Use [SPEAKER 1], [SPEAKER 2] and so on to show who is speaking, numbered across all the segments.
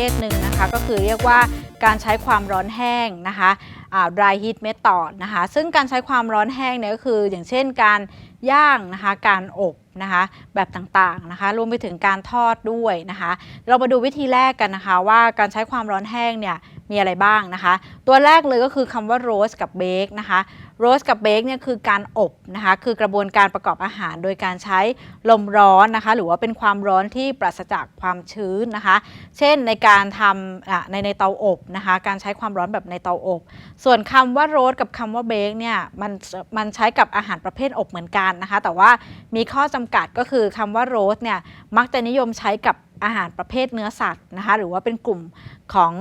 [SPEAKER 1] ภทหนึ่งนะคะก็คือเรียกว่าการใช้ความร้อนแห้งนะคะอ่า dry heat method นะคะ ซึ่งการใช้ความร้อนแห้งเนี่ยก็คือ อย่างเช่นการย่างนะคะ การอบนะคะแบบต่างๆนะคะ รวมไปถึงการทอดด้วยนะคะ เรามาดูวิธีแรกกันนะคะ ว่าการใช้ความร้อนแห้งเนี่ยมีอะไรบ้างนะคะ ตัวแรกเลยก็คือคำว่า roast กับ bake นะคะ roast กับ bake เนี่ยคือการอบนะคะคือกระบวนการประกอบอาหาร โดยการใช้ลมร้อนนะคะ หรือว่าเป็นความร้อนที่ปราศจากความชื้นนะคะ เช่นในการทำอะในในเตาอบนะคะ การใช้ความร้อนแบบในเตาอบ ส่วนคำว่า roast กับคำว่า bake เนี่ยมันมันใช้กับอาหารประเภทอบเหมือนกันนะคะ แต่ว่ามีข้อจำกัดก็คือคำว่า roast เนี่ยมักจะนิยมใช้กับอาหารประเภทเนื้อสัตว์นะคะ หรือว่าเป็นกลุ่มของ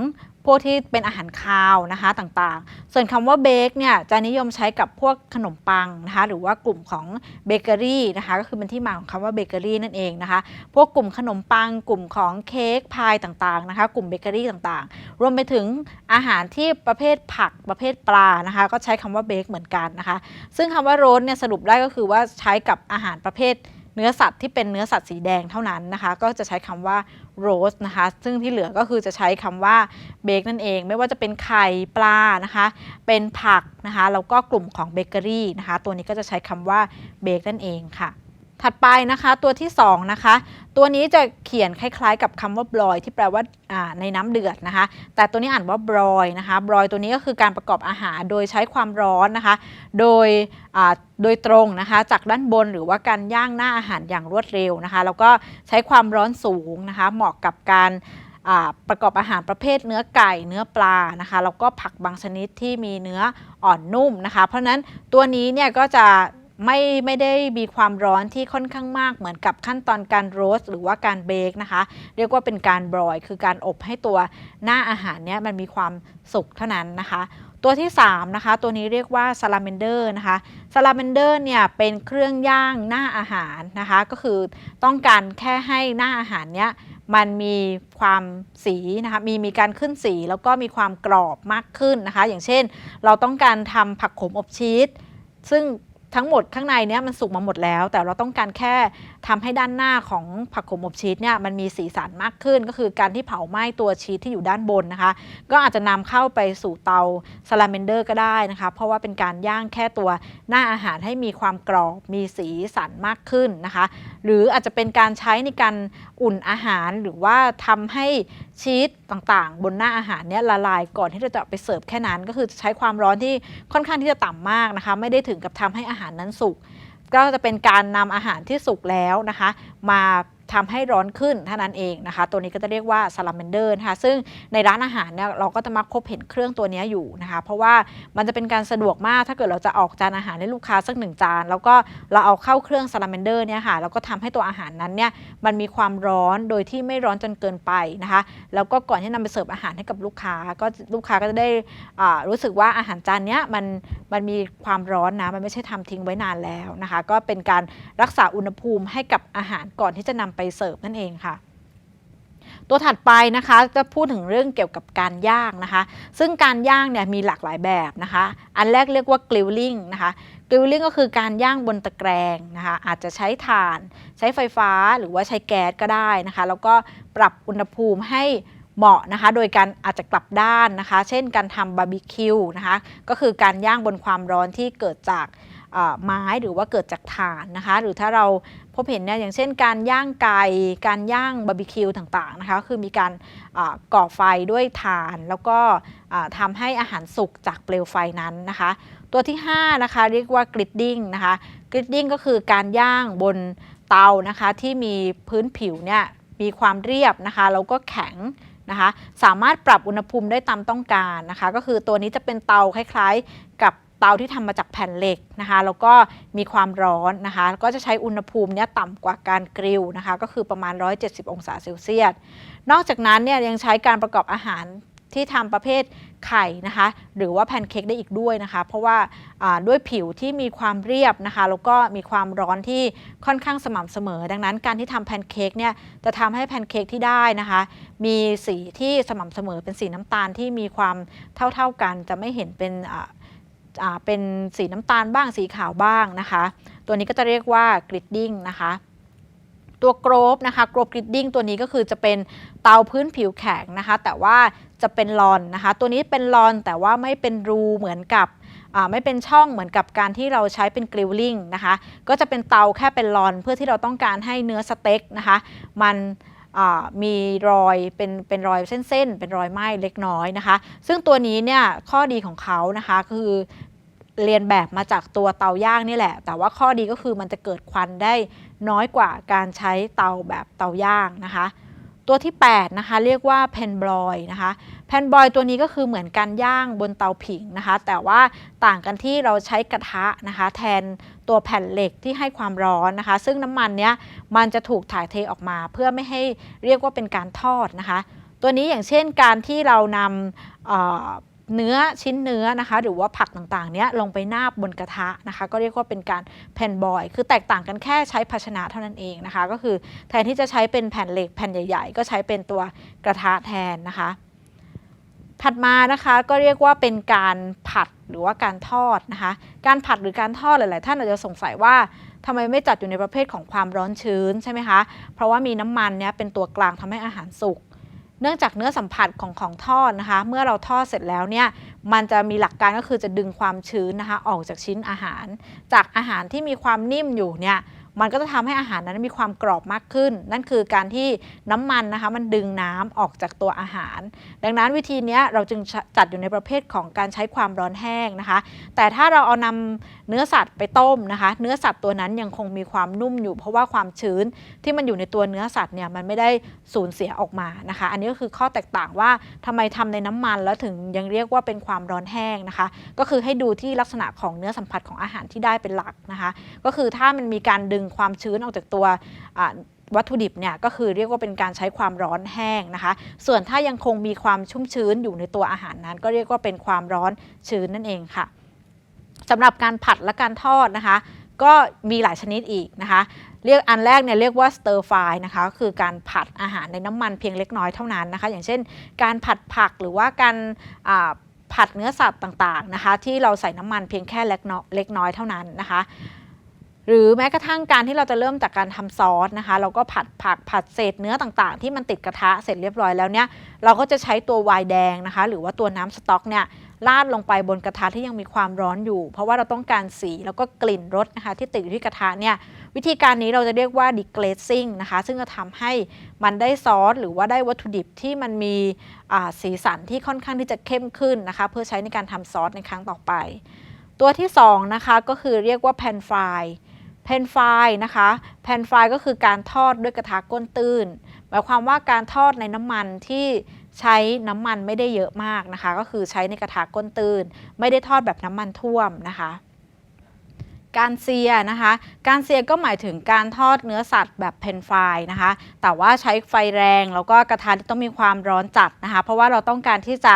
[SPEAKER 1] วกที่เป็นอาหารคาวนะคะต่างๆ ส่วนคำว่าเบคเนี่ยจะนิยมใช้กับพวกขนมปังนะคะหรือว่ากลุ่มของเบเกอรี่นะคะก็คือเป็นที่มาของคำว่าเบเกอรี่นั่นเองนะคะพวกกลุ่มขนมปัง กลุ่มของเค้กพายต่างๆนะคะกลุ่มเบเกอรี่ต่างๆ รวมไปถึงอาหารที่ประเภทผักประเภทปลานะคะก็ใช้คำว่าเบคเหมือนกันนะคะซึ่งคำว่าโรสเนี่ยสรุปได้ก็คือว่าใช้กับอาหารประเภท เนื้อสัตว์ที่เป็นเนื้อสัตว์สีแดงเท่านั้นนะคะ ก็จะใช้คำว่า roast นะคะ ซึ่งที่เหลือก็คือจะใช้คำว่า bake นั่นเอง ไม่ว่าจะเป็นไข่ปลานะคะ เป็นผักนะคะ แล้วก็กลุ่มของเบเกอรี่นะคะ ตัวนี้ก็จะใช้คำว่า bake นั่นเองค่ะ ถัดไปนะคะตัวที่2นะคะตัวนี้จะเขียนคล้ายๆ กับคำว่าบรอยที่แปลว่าาในน้ำเดือดนะคะ แต่ตัวนี้อ่านว่าบรอยนะคะบรอยตัวนี้ก็คือการประกอบอาหารโดยใช้ความร้อนนะคะ โดยโดยตรงนะคะ จากด้านบนหรือว่าการย่างหน้าอาหารอย่างรวดเร็วนะคะ แล้วก็ใช้ความร้อนสูงนะคะ เหมาะกับการประกอบอาหารประเภทเนื้อไก่เนื้อปลานะคะแล้วก็ผักบางชนิดที่มีเนื้ออ่อนนุ่มนะคะ เพราะฉะนั้นตัวนี้เนี่ยก็จะ ไม่ไม่ได้มีความร้อนที่ค่อนข้างมากเหมือนกับขั้นตอนการโรสหรือว่าการเบคนะคะ เรียกว่าเป็นการบรอยคือการอบให้ตัวหน้าอาหารเนี่ยมันมีความสุกเท่านั้นนะคะ ตัวที่3นะคะตัวนี้เรียกว่าซาลาเมนเดอร์นะคะซาลาเมนเดอร์เนี่ยเป็นเครื่องย่างหน้าอาหารนะคะ ก็คือต้องการแค่ให้หน้าอาหารเนี้ยมันมีความสีนะคะมีมีการขึ้นสีแล้วก็มีความกรอบมากขึ้นนะคะ อย่างเช่น เราต้องการทำผักขมอบชีสซึ่ง ทั้งหมดข้างในเนี้ยมันสุกมาหมดแล้ว แต่เราต้องการแค่ทำให้ด้านหน้าของผักขมอบชีสเนี่ยมันมีสีสันมากขึ้น ก็คือการที่เผาไหม้ตัวชีสที่อยู่ด้านบนนะคะ ก็อาจจะนำเข้าไปสู่เตาซาลาเมนเดอร์ก็ได้นะคะ เพราะว่าเป็นการย่างแค่ตัวหน้าอาหารให้มีความกรอบมีสีสันมากขึ้นนะคะ หรืออาจจะเป็นการใช้ในการอุ่นอาหารหรือว่าทำให้ ชีสต่างๆ บนหน้าอาหารเนี่ยละลายก่อนที่เราจะไปเสิร์ฟแค่นั้น ก็คือใช้ความร้อนที่ค่อนข้างที่จะต่ำมากนะคะ ไม่ได้ถึงกับทำให้อาหารนั้นสุกก็จะเป็นการนำอาหารที่สุกแล้วนะคะ มา ทำให้ร้อนขึ้นเท่านั้นเองนะคะ ตัวนี้ก็จะเรียกว่าซาลาเมนเดอร์นะคะซึ่งในร้านอาหารเนี่ยเราก็จะมักพบเห็นเครื่องตัวนี้อยู่นะคะ เพราะว่ามันจะเป็นการสะดวกมากถ้าเกิดเราจะออกจานอาหารให้ลูกค้าสักหนึ่งจาน แล้วก็เราเอาเข้าเครื่องซาลาเมนเดอร์เนี่ยค่ะแล้วก็ทำให้ตัวอาหารนั้นเนี่ยมันมีความร้อนโดยที่ไม่ร้อนจนเกินไปนะคะ แล้วก็ก่อนที่นำไปเสิร์ฟอาหารให้กับลูกค้า ก็ลูกค้าก็จะได้รู้สึกว่าอาหารจานเนี้ยมันมันมีความร้อนนะมันไม่ใช่ทำทิ้งไว้นานแล้วนะคะ ก็เป็นการรักษาอุณหภูมิให้กับอาหารก่อนที่จะนำไปเสิร์ฟนั่นเองค่ะ ตัวถัดไปนะคะจะพูดถึงเรื่องเกี่ยวกับการย่างนะคะ ซึ่งการย่างเนี่ยมีหลากหลายแบบนะคะ อันแรกเรียกว่า grilling นะคะ grilling ก็คือการย่างบนตะแกรงนะคะอาจจะใช้ถ่านใช้ไฟฟ้าหรือว่าใช้แก๊สก็ได้นะคะ แล้วก็ปรับอุณหภูมิให้เหมาะนะคะ โดยการอาจจะกลับด้านนะคะ เช่นการทำบาร์บีคิวนะคะ ก็คือการย่างบนความร้อนที่เกิดจาก ไม้หรือว่าเกิดจากถ่านนะคะ หรือถ้าเราพบเห็นเนี่ยอย่างเช่น การย่างไก่การย่างบาร์บีคิวต่างๆนะคะคือมีการก่อไฟด้วยถ่าน แล้วก็อ่าทำให้อาหารสุกจากเปลวไฟนั้นนะคะ ตัวที่5นะคะเรียกว่ากริดดิ้งนะคะกริดดิ้งก็คือการย่างบนเตานะคะที่มีพื้นผิวเนี่ยมีความเรียบนะคะแล้วก็แข็งนะคะสามารถปรับอุณหภูมิได้ตามต้องการนะคะ ก็คือตัวนี้จะเป็นเตาคล้ายๆกับ เตาที่ทำมาจากแผ่นเหล็กนะคะ แล้วก็มีความร้อนนะคะก็จะใช้อุณหภูมิเนี่ยต่ำกว่าการกริลนะคะ ก็คือประมาณ 170 องศาเซลเซียส นอกจากนั้นเนี่ยยังใช้การประกอบอาหารที่ทำประเภทไข่นะคะ หรือว่าแพนเค้กได้อีกด้วยนะคะ เพราะว่าด้วยผิวที่มีความเรียบนะคะ แล้วก็มีความร้อนที่ค่อนข้างสม่ำเสมอ ดังนั้นการที่ทำแพนเค้กเนี่ยจะทำให้แพนเค้กที่ได้นะคะ มีสีที่สม่ำเสมอเป็นสีน้ำตาลที่มีความเท่าๆกัน จะไม่เห็นเป็น เป็นสีน้ำตาลบ้างสีขาวบ้างนะคะ ตัวนี้ก็จะเรียกว่ากริดดิ้งนะคะตัวโกรบนะคะโกรบกริดดิ้งตัวนี้ก็คือจะเป็นเตาพื้นผิวแข็งนะคะ แต่ว่าจะเป็นลอนนะคะ ตัวนี้เป็นลอนแต่ว่าไม่เป็นรูเหมือนกับไม่เป็นช่องเหมือนกับการที่เราใช้เป็นกริลลิ่งนะคะ ก็จะเป็นเตาแค่เป็นลอนเพื่อที่เราต้องการให้เนื้อสเต็กนะคะ มันมีรอยเป็นเป็นรอยเส้นๆ เป็นรอยไหม้เล็กน้อยนะคะ ซึ่งตัวนี้เนี่ยข้อดีของเขานะคะคือ เรียนแบบมาจากตัวเตาย่างนี่แหละ แต่ว่าข้อดีก็คือมันจะเกิดควันได้น้อยกว่าการใช้เตาแบบเตาย่างนะคะ ตัวที่ 8 นะคะ เรียกว่าแผ่นบลอยนะคะแผ่นบอยตัวนี้ก็คือเหมือนการย่างบนเตาผิงนะคะ แต่ว่าต่างกันที่เราใช้กระทะนะคะ แทนตัวแผ่นเหล็กที่ให้ความร้อนนะคะ ซึ่งน้ำมันเนี้ยมันจะถูกถ่ายเทออกมา เพื่อไม่ให้เรียกว่าเป็นการทอดนะคะ ตัวนี้อย่างเช่นการที่เรานำ เนื้อชิ้นเนื้อนะคะ หรือว่าผักต่างๆเนี้ยลงไปนาบบนกระทะนะคะ ก็เรียกว่าเป็นการแผ่นบอย คือแตกต่างกันแค่ใช้ภาชนะเท่านั้นเองนะคะ ก็คือแทนที่จะใช้เป็นแผ่นเหล็กแผ่นใหญ่ๆ ก็ใช้เป็นตัวกระทะแทนนะคะ ถัดมานะคะก็เรียกว่าเป็นการผัดหรือว่าการทอดนะคะ การผัดหรือการทอดหลายๆ ท่านอาจจะสงสัยว่าทำไมไม่จัดอยู่ในประเภทของความร้อนชื้นใช่ไหมคะ เพราะว่ามีน้ำมันเนี่ยเป็นตัวกลางทำให้อาหารสุก เนื่องจากเนื้อสัมผัสของของทอดนะคะ เมื่อเราทอดเสร็จแล้วเนี่ยมันจะมีหลักการก็คือจะดึงความชื้นนะคะออกจากชิ้นอาหาร จากอาหารที่มีความนิ่มอยู่เนี่ย มันก็จะทำให้อาหารนั้นมีความกรอบมากขึ้น นั่นคือการที่น้ำมันนะคะมันดึงน้ำออกจากตัวอาหาร ดังนั้นวิธีนี้เราจึงจัดอยู่ในประเภทของการใช้ความร้อนแห้งนะคะ แต่ถ้าเราเอานำเนื้อสัตว์ไปต้มนะคะ เนื้อสัตว์ตัวนั้นยังคงมีความนุ่มอยู่ เพราะว่าความชื้นที่มันอยู่ในตัวเนื้อสัตว์เนี่ยมันไม่ได้สูญเสียออกมานะคะ อันนี้ก็คือข้อแตกต่างว่าทำไมทำในน้ำมันแล้วถึงยังเรียกว่าเป็นความร้อนแห้งนะคะ ก็คือให้ดูที่ลักษณะของเนื้อสัมผัสของอาหารที่ได้เป็นหลักนะคะ ก็คือถ้ามันมีการดึงความชื้นออกจากตัววัตถุดิบเนี่ยก็คือเรียกว่าเป็นการใช้ความร้อนแห้งนะคะ ส่วนถ้ายังคงมีความชุ่มชื้นอยู่ในตัวอาหารนั้น ก็เรียกว่าเป็นความร้อนชื้นนั่นเองค่ะสำหรับการผัดและการทอดนะคะ ก็มีหลายชนิดอีกนะคะ เรียกอันแรกเนี่ยเรียกว่าสเตอร์ฟายนะคะก็คือการผัดอาหารในน้ำมันเพียงเล็กน้อยเท่านั้นนะคะ อย่างเช่น การผัดผักหรือว่าการผัดเนื้อสัตว์ต่างๆนะคะ ที่เราใส่น้ำมันเพียงแค่เล็กน้อยเท่านั้นนะคะ หรือแม้กระทั่งการที่เราจะเริ่มจากการทำซอสนะคะ เราก็ผัดผักผัดเศษเนื้อต่างๆ ที่มันติดกระทะเสร็จเรียบร้อยแล้วเนี่ยเราก็จะใช้ตัวไวน์แดงนะคะ หรือว่าตัวน้ำสต๊อกเนี่ยราดลงไปบนกระทะที่ยังมีความร้อนอยู่ เพราะว่าเราต้องการสีแล้วก็กลิ่นรสนะคะ ที่ติดอยู่ที่กระทะเนี่ยวิธีการนี้เราจะเรียกว่า deglassing นะคะ ซึ่งจะทำให้มันได้ซอสหรือว่าได้วัตถุดิบที่มันมีสีสันที่ค่อนข้างที่จะเข้มขึ้นนะคะ เพื่อใช้ในการทำซอสในครั้งต่อไป ตัวที่สองนะคะก็คือเรียกว่าแพนฟราย พนฟรายนะคะแพนฟรายก็คือการทอดด้วยกระทะก้นตื้น หมายความว่าการทอดในน้ำมันที่ใช้น้ำมันไม่ได้เยอะมากนะคะ ก็คือใช้ในกระทะก้นตื้น ไม่ได้ทอดแบบน้ำมันท่วมนะคะ การเซียนะคะ การเซียก็หมายถึงการทอดเนื้อสัตว์แบบเพนฟรายนะคะ แต่ว่าใช้ไฟแรงแล้วก็กระทะที่ต้องมีความร้อนจัดนะคะ เพราะว่าเราต้องการที่จะ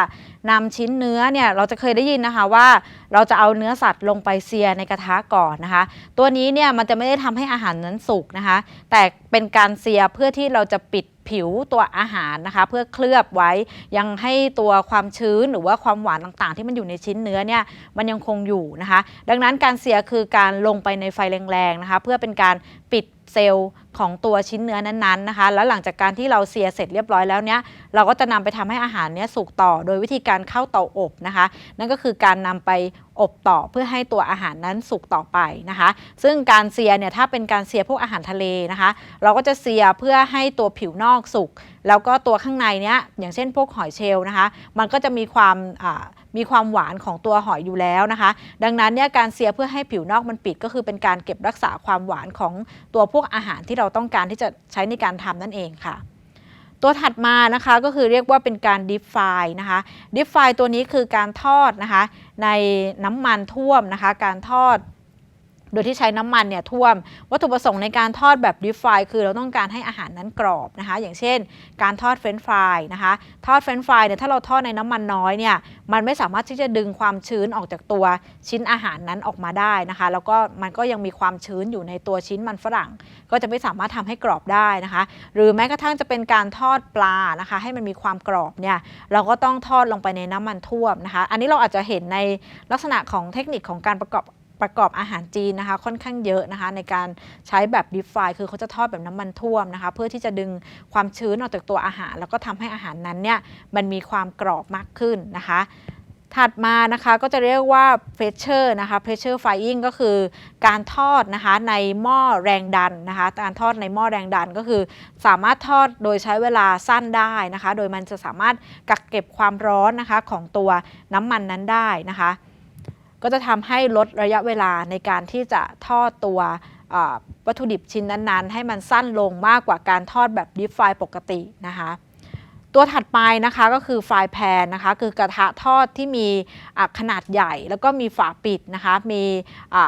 [SPEAKER 1] นำชิ้นเนื้อเนี่ยเราจะเคยได้ยินนะคะว่า เราจะเอาเนื้อสัตว์ลงไปเซียในกระทะก่อนนะคะ ตัวนี้เนี่ยมันจะไม่ได้ทำให้อาหารนั้นสุกนะคะ แต่เป็นการเซียเพื่อที่เราจะปิดผิวตัวอาหารนะคะ เพื่อเคลือบไว้ยังให้ตัวความชื้นหรือว่าความหวานต่างๆ ที่มันอยู่ในชิ้นเนื้อเนี่ยมันยังคงอยู่นะคะ ดังนั้นการเซียคือการลงไปในไฟแรงๆนะคะ เพื่อเป็นการปิด เซลล์ของตัวชิ้นเนื้อนั้นๆนะคะ แล้วหลังจากการที่เราเซียเสร็จเรียบร้อยแล้วเนี่ยเราก็จะนำไปทำให้อาหารเนี้ยสุกต่อโดยวิธีการเข้าเตาอบนะคะ นั่นก็คือการนำไปอบต่อเพื่อให้ตัวอาหารนั้นสุกต่อไปนะคะ ซึ่งการเซียเนี่ยถ้าเป็นการเซียพวกอาหารทะเลนะคะ เราก็จะเซียเพื่อให้ตัวผิวนอกสุกแล้วก็ตัวข้างในเนี้ยอย่างเช่นพวกหอยเชลล์นะคะ มันก็จะมีความอ่า มีความหวานของตัวหอยอยู่แล้วนะคะ ดังนั้นเนี่ยการเซียเพื่อให้ผิวนอกมันปิดก็คือเป็นการเก็บรักษาความหวานของตัวพวกอาหารที่เราต้องการที่จะใช้ในการทำนั่นเองค่ะตัวถัดมานะคะก็คือเรียกว่าเป็นการดิฟไฟนะคะดิฟไฟตัวนี้คือการทอดนะคะในน้ำมันท่วมนะคะ การทอด โดยที่ใช้น้ำมันเนี่ยท่วม วัตถุประสงค์ในการทอดแบบดิฟไฟคือเราต้องการให้อาหารนั้นกรอบนะคะ อย่างเช่น การทอดเฟรนช์ฟรายนะคะ ทอดเฟรนช์ฟรายเนี่ยถ้าเราทอดในน้ำมันน้อยเนี่ยมันไม่สามารถที่จะดึงความชื้นออกจากตัวชิ้นอาหารนั้นออกมาได้นะคะ แล้วก็มันก็ยังมีความชื้นอยู่ในตัวชิ้นมันฝรั่ง ก็จะไม่สามารถทำให้กรอบได้นะคะ หรือแม้กระทั่งจะเป็นการทอดปลานะคะ ให้มันมีความกรอบเนี่ยเราก็ต้องทอดลงไปในน้ำมันท่วมนะคะ อันนี้เราอาจจะเห็นในลักษณะของเทคนิคของการประกอบ ประกอบอาหารจีนนะคะค่อนข้างเยอะนะคะในการใช้แบบดิฟฟายคือเขาจะทอดแบบน้ำมันท่วมนะคะเพื่อที่จะดึงความชื้นออกจากตัวอาหาร แล้วก็ทำให้อาหารนั้นเนี่ยมันมีความกรอบมากขึ้นนะคะถัดมานะคะก็จะเรียกว่าเพรสเชอร์นะคะเพรสเชอร์ไฟอิงก็คือการทอดนะคะในหม้อแรงดันนะคะการทอดในหม้อแรงดันก็คือ สามารถทอดโดยใช้เวลาสั้นได้นะคะ โดยมันจะสามารถกักเก็บความร้อนนะคะของตัวน้ำมันนั้นได้นะคะ ก็จะทำให้ลดระยะเวลาในการที่จะทอดตัววัตถุดิบชิ้นนั้นๆ ให้มันสั้นลงมากกว่าการทอดแบบดิฟไฟปกตินะคะตัวถัดไปนะคะก็คือไฟายแพนนะคะคือกระทะทอดที่มีขนาดใหญ่ แล้วก็มีฝาปิดนะคะมี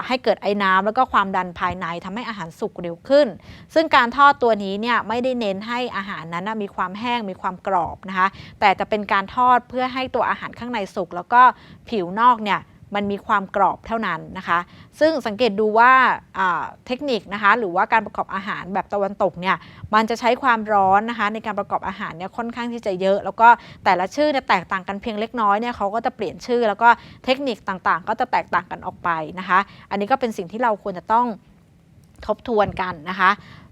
[SPEAKER 1] ให้เกิดไอ้น้ำแล้วก็ความดันภายในทำให้อาหารสุกเร็วขึ้น ซึ่งการทอดตัวนี้เนี่ยไม่ได้เน้นให้อาหารนั้นมีความแห้งมีความกรอบนะคะแต่จะเป็นการทอดเพื่อให้ตัวอาหารข้างในสุกแล้วก็ผิวนอกเนี่ย มันมีความกรอบเท่านั้นนะคะ ซึ่งสังเกตดูว่าเทคนิคนะคะหรือว่าการประกอบอาหารแบบตะวันตกเนี่ยมันจะใช้ความร้อนนะคะในการประกอบอาหารเนี่ยค่อนข้างที่จะเยอะ แล้วก็แต่ละชื่อเนี่ยแตกต่างกันเพียงเล็กน้อยเนี่ยเขาก็จะเปลี่ยนชื่อ แล้วก็เทคนิคต่างๆ ก็จะแตกต่างกันออกไปนะคะ อันนี้ก็เป็นสิ่งที่เราควรจะต้องทบทวนกันนะคะ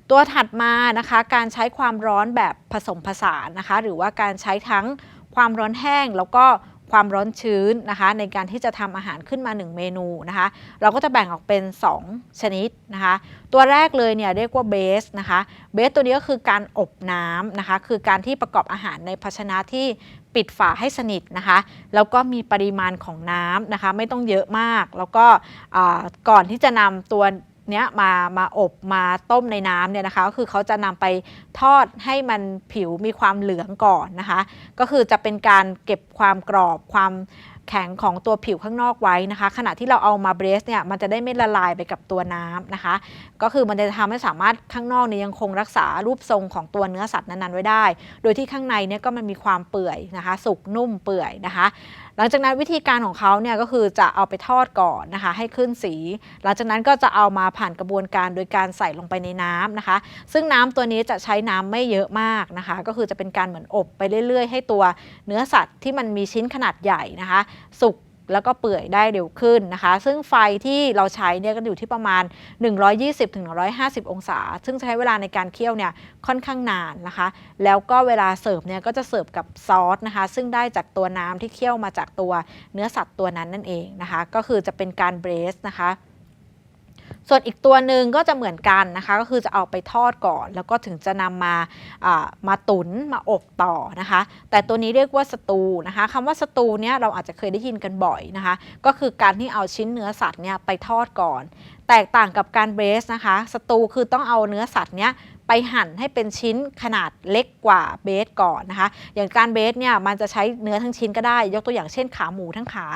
[SPEAKER 1] ตัวถัดมานะคะการใช้ความร้อนแบบผสมผสานนะคะ หรือว่าการใช้ทั้งความร้อนแห้งแล้วก็ ความร้อนชื้นนะคะ ในการที่จะทำอาหารขึ้นมา 1 เมนูนะคะ เราก็จะแบ่งออกเป็น 2 ชนิดนะคะ ตัวแรกเลยเนี่ยเรียกว่าเบสนะคะเบสตัวนี้ก็คือการอบน้ำนะคะ คือการที่ประกอบอาหารในภาชนะที่ปิดฝาให้สนิทนะคะ แล้วก็มีปริมาณของน้ำนะคะ ไม่ต้องเยอะมาก แล้วก็ก่อนที่จะนำตัว เนี้ยมามาอบมาต้มในน้ำเนี่ยนะคะก็คือเขาจะนำไปทอดให้มันผิวมีความเหลืองก่อนนะคะ ก็คือจะเป็นการเก็บความกรอบความแข็งของตัวผิวข้างนอกไว้นะคะ ขณะที่เราเอามาเบรสเนี่ยมันจะได้ไม่ละลายไปกับตัวน้ำนะคะ ก็คือมันจะทำให้สามารถข้างนอกเนี่ยยังคงรักษารูปทรงของตัวเนื้อสัตว์นั้นๆไว้ได้ โดยที่ข้างในเนี่ยก็มันมีความเปื่อยนะคะ สุกนุ่มเปื่อยนะคะ หลังจากนั้นวิธีการของเขาเนี่ยก็คือจะเอาไปทอดก่อนนะคะ ให้ขึ้นสี หลังจากนั้นก็จะเอามาผ่านกระบวนการโดยการใส่ลงไปในน้ำนะคะ ซึ่งน้ำตัวนี้จะใช้น้ำไม่เยอะมากนะคะ ก็คือจะเป็นการเหมือนอบไปเรื่อย ๆ ให้ตัวเนื้อสัตว์ที่มันมีชิ้นขนาดใหญ่นะคะ สุก แล้วก็เปื่อยได้เร็วขึ้นนะคะ ซึ่งไฟที่เราใช้เนี่ยก็อยู่ที่ประมาณ 120-150 องศา ซึ่งใช้เวลาในการเคี่ยวเนี่ยค่อนข้างนานนะคะ แล้วก็เวลาเสิร์ฟเนี่ยก็จะเสิร์ฟกับซอสนะคะ ซึ่งได้จากตัวน้ำที่เคี่ยวมาจากตัวเนื้อสัตว์ตัวนั้นนั่นเองนะคะ ก็คือจะเป็นการเบรสนะคะ ส่วนอีกตัวหนึ่งก็จะเหมือนกันนะคะ ก็คือจะเอาไปทอดก่อน แล้วก็ถึงจะนำมาอ่ามาตุนมาอบต่อนะคะ แต่ตัวนี้เรียกว่าสตูนะคะคำว่าสตูเนี่ยเราอาจจะเคยได้ยินกันบ่อยนะคะ ก็คือการที่เอาชิ้นเนื้อสัตว์เนี่ยไปทอดก่อน แตกต่างกับการเบรสนะคะสตูคือต้องเอาเนื้อสัตว์เนี้ยไปหั่นให้เป็นชิ้นขนาดเล็กกว่าเบสก่อนนะคะ อย่างการเบสเนี่ยมันจะใช้เนื้อทั้งชิ้นก็ได้ ยกตัวอย่างเช่นขาหมูทั้งขา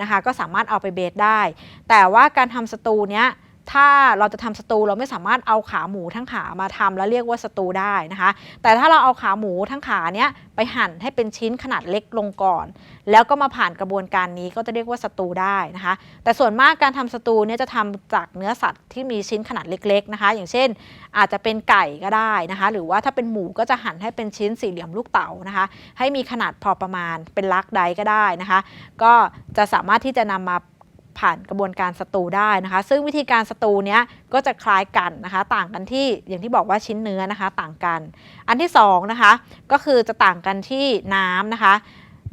[SPEAKER 1] นะคะ ก็สามารถเอาไปเบสได้ แต่ว่าการทำสตูเนี้ย ถ้าเราจะทำสตูเราไม่สามารถเอาขาหมูทั้งขามาทำแล้วเรียกว่าสตูได้นะคะ แต่ถ้าเราเอาขาหมูทั้งขาเนี้ยไปหั่นให้เป็นชิ้นขนาดเล็กลงก่อน แล้วก็มาผ่านกระบวนการนี้ก็จะเรียกว่าสตูได้นะคะ แต่ส่วนมากการทำสตูเนี่ยจะทำจากเนื้อสัตว์ที่มีชิ้นขนาดเล็กๆนะคะ อย่างเช่น อาจจะเป็นไก่ก็ได้นะคะ หรือว่าถ้าเป็นหมูก็จะหั่นให้เป็นชิ้นสี่เหลี่ยมลูกเต๋านะคะ ให้มีขนาดพอประมาณเป็นลักไดก็ได้นะคะ ก็จะสามารถที่จะนำมา ผ่านกระบวนการสตูได้นะคะ ซึ่งวิธีการสตูเนี้ยก็จะคล้ายกันนะคะ ต่างกันที่อย่างที่บอกว่าชิ้นเนื้อนะคะต่างกัน อันที่สองนะคะก็คือจะต่างกันที่น้ำนะคะ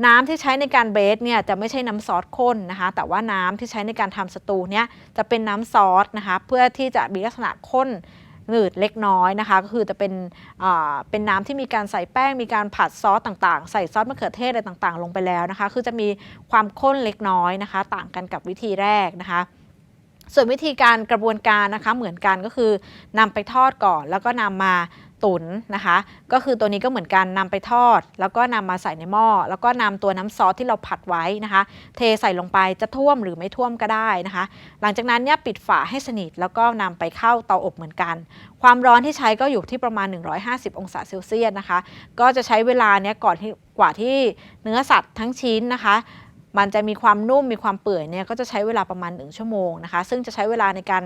[SPEAKER 1] น้ำที่ใช้ในการเบสเนี่ยจะไม่ใช่น้ำซอสข้นนะคะ แต่ว่าน้ำที่ใช้ในการทำสตูเนี่ยจะเป็นน้ำซอสนะคะ เพื่อที่จะมีลักษณะข้น หนืดเล็กน้อยนะคะ ก็คือจะเป็นเป็นน้ำที่มีการใส่แป้ง มีการผัดซอสต่างๆ ใส่ซอสมะเขือเทศอะไรต่างๆ ลงไปแล้วนะคะ คือจะมีความข้นเล็กน้อยนะคะ ต่างกันกับวิธีแรกนะคะส่วนวิธีการกระบวนการนะคะเหมือนกันก็คือนำไปทอดก่อน แล้วก็นำมา ตุนนะคะ ก็คือตัวนี้ก็เหมือนกันนำไปทอด แล้วก็นำมาใส่ในหม้อแล้วก็นำตัวน้ำซอสที่เราผัดไว้นะคะ เทใส่ลงไปจะท่วมหรือไม่ท่วมก็ได้นะคะ หลังจากนั้นเนี่ยปิดฝาให้สนิทแล้วก็นำไปเข้าเตาอบเหมือนกัน ความร้อนที่ใช้ก็อยู่ที่ประมาณ 150 องศาเซลเซียสนะคะ ก็จะใช้เวลาเนี่ยก่อนที่กว่าที่เนื้อสัตว์ทั้งชิ้นนะคะมันจะมีความนุ่มมีความเปื่อยเนี่ยก็จะใช้เวลาประมาณ 1 ชั่วโมงนะคะ ซึ่งจะใช้เวลาในการ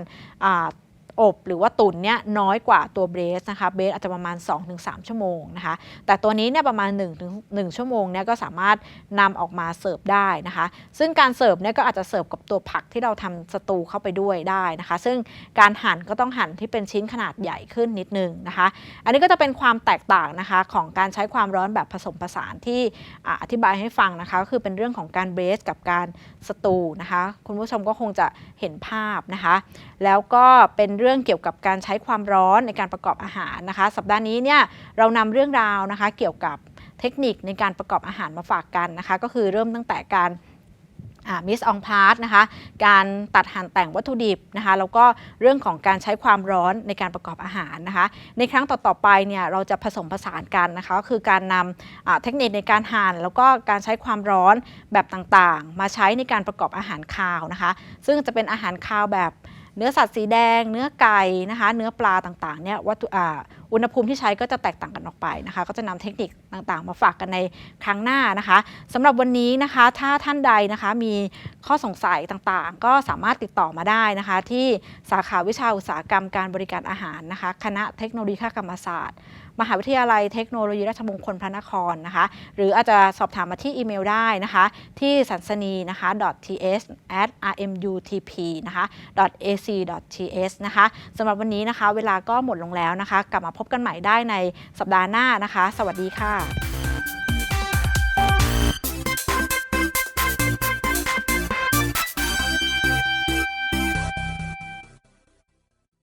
[SPEAKER 1] อบหรือว่าตุ๋นเนี่ยน้อยกว่าตัวเบรสนะคะเบรสอาจจะประมาณ 2-3 ชั่วโมงนะคะแต่ตัวนี้เนี่ยประมาณ1-1ชั่วโมงเนี่ยก็สามารถนำออกมาเสิร์ฟได้นะคะ ซึ่งการเสิร์ฟเนี่ยก็อาจจะเสิร์ฟกับตัวผักที่เราทำสตูเข้าไปด้วยได้นะคะ ซึ่งการหั่นก็ต้องหั่นที่เป็นชิ้นขนาดใหญ่ขึ้นนิดนึงนะคะ อันนี้ก็จะเป็นความแตกต่างนะคะของการใช้ความร้อนแบบผสมผสานที่อ่าอธิบายให้ฟังนะคะก็คือเป็นเรื่องของการเบรสกับการสตูนะคะ คุณผู้ชมก็คงจะเห็นภาพนะคะ แล้วก็เป็นเรื่องเกี่ยวกับการใช้ความร้อนในการประกอบอาหารนะคะ สัปดาห์นี้เนี่ยเรานำเรื่องราวนะคะ เกี่ยวกับเทคนิคในการประกอบอาหารมาฝากกันนะคะ ก็คือเริ่มตั้งแต่การมิสอองพาร์ทนะคะการตัดหั่นแต่งวัตถุดิบนะคะแล้วก็เรื่องของการใช้ความร้อนในการประกอบอาหารนะคะ ในครั้งต่อๆไปเนี่ยเราจะผสมผสานกันนะคะก็คือการนำเทคนิคในการหั่นแล้วก็การใช้ความร้อนแบบต่างๆ มาใช้ในการประกอบอาหารคาวนะคะ ซึ่งจะเป็นอาหารคาวแบบ เนื้อสัตว์สีแดง เนื้อไก่นะคะ เนื้อปลาต่างๆเนี่ยวัตถุ อุณหภูมิที่ใช้ก็จะแตกต่างกันออกไปนะคะ ก็จะนำเทคนิคต่างๆ มาฝากกันในครั้งหน้านะคะสำหรับวันนี้นะคะ ถ้าท่านใดนะคะมีข้อสงสัยต่างๆ ก็สามารถติดต่อมาได้นะคะ ที่สาขาวิชาอุตสาหกรรมการบริการอาหารนะคะ คณะเทคโนโลยีคกรรมศาสตร์ มหาวิทยาลัยเทคโนโลยีราชมงคลพระนครนะคะ หรืออาจจะสอบถามมาที่อีเมลได้นะคะ ที่สันสนีนะคะ .th at rmutp นะคะ ac th นะคะสำหรับวันนี้นะคะ เวลาก็หมดลงแล้วนะคะ กลับมาพพบกันใหม่ได้ในสัปดาห์หน้านะคะ สวัสดีค่ะ